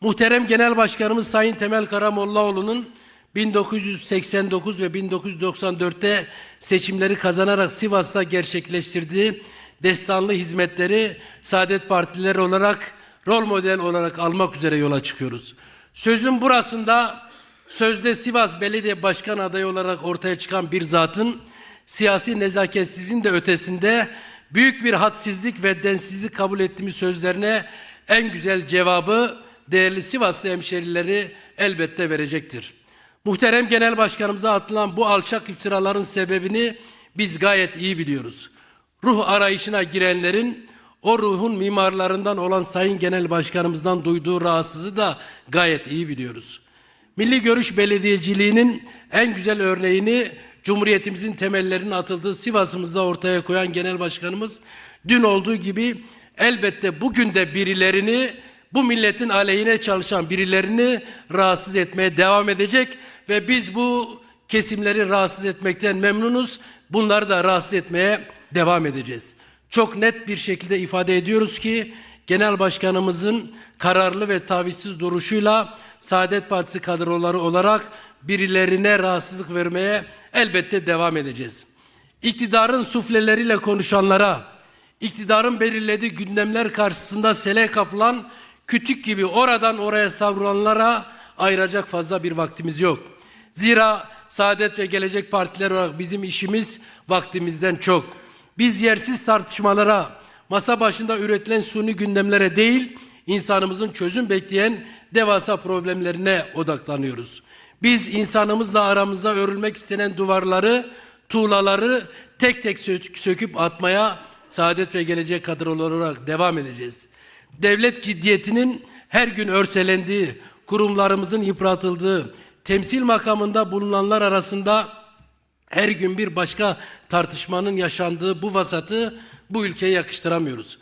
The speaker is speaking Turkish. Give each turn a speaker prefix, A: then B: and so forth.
A: Muhterem Genel Başkanımız Sayın Temel Karamollaoğlu'nun 1989 ve 1994'te seçimleri kazanarak Sivas'ta gerçekleştirdiği destanlı hizmetleri Saadet Partileri olarak rol model olarak almak üzere yola çıkıyoruz. Sözün burasında sözde Sivas Belediye Başkan adayı olarak ortaya çıkan bir zatın siyasi nezaketsizin de ötesinde büyük bir hadsizlik ve densizlik kabul ettiğimiz sözlerine en güzel cevabı değerli Sivaslı hemşerileri elbette verecektir. Muhterem Genel Başkanımıza atılan bu alçak iftiraların sebebini biz gayet iyi biliyoruz. Ruh arayışına girenlerin o ruhun mimarlarından olan Sayın Genel Başkanımızdan duyduğu rahatsızlığı da gayet iyi biliyoruz. Milli Görüş Belediyeciliğinin en güzel örneğini Cumhuriyetimizin temellerinin atıldığı Sivas'ımızda ortaya koyan Genel Başkanımız dün olduğu gibi elbette bugün de birilerini bu milletin aleyhine çalışan birilerini rahatsız etmeye devam edecek ve biz bu kesimleri rahatsız etmekten memnunuz. Bunları da rahatsız etmeye devam edeceğiz. Çok net bir şekilde ifade ediyoruz ki Genel Başkanımızın kararlı ve tavizsiz duruşuyla Saadet Partisi kadroları olarak birilerine rahatsızlık vermeye elbette devam edeceğiz. İktidarın sufleleriyle konuşanlara, iktidarın belirlediği gündemler karşısında sele kapılan kütük gibi oradan oraya savrulanlara ayıracak fazla bir vaktimiz yok. Zira Saadet ve Gelecek Partiler olarak bizim işimiz vaktimizden çok. Biz yersiz tartışmalara, masa başında üretilen suni gündemlere değil, insanımızın çözüm bekleyen devasa problemlerine odaklanıyoruz. Biz insanımızla aramızda örülmek istenen duvarları, tuğlaları tek tek sö- söküp atmaya Saadet ve Gelecek kadroları olarak devam edeceğiz. Devlet ciddiyetinin her gün örselendiği, kurumlarımızın yıpratıldığı, temsil makamında bulunanlar arasında her gün bir başka tartışmanın yaşandığı bu vasatı bu ülkeye yakıştıramıyoruz.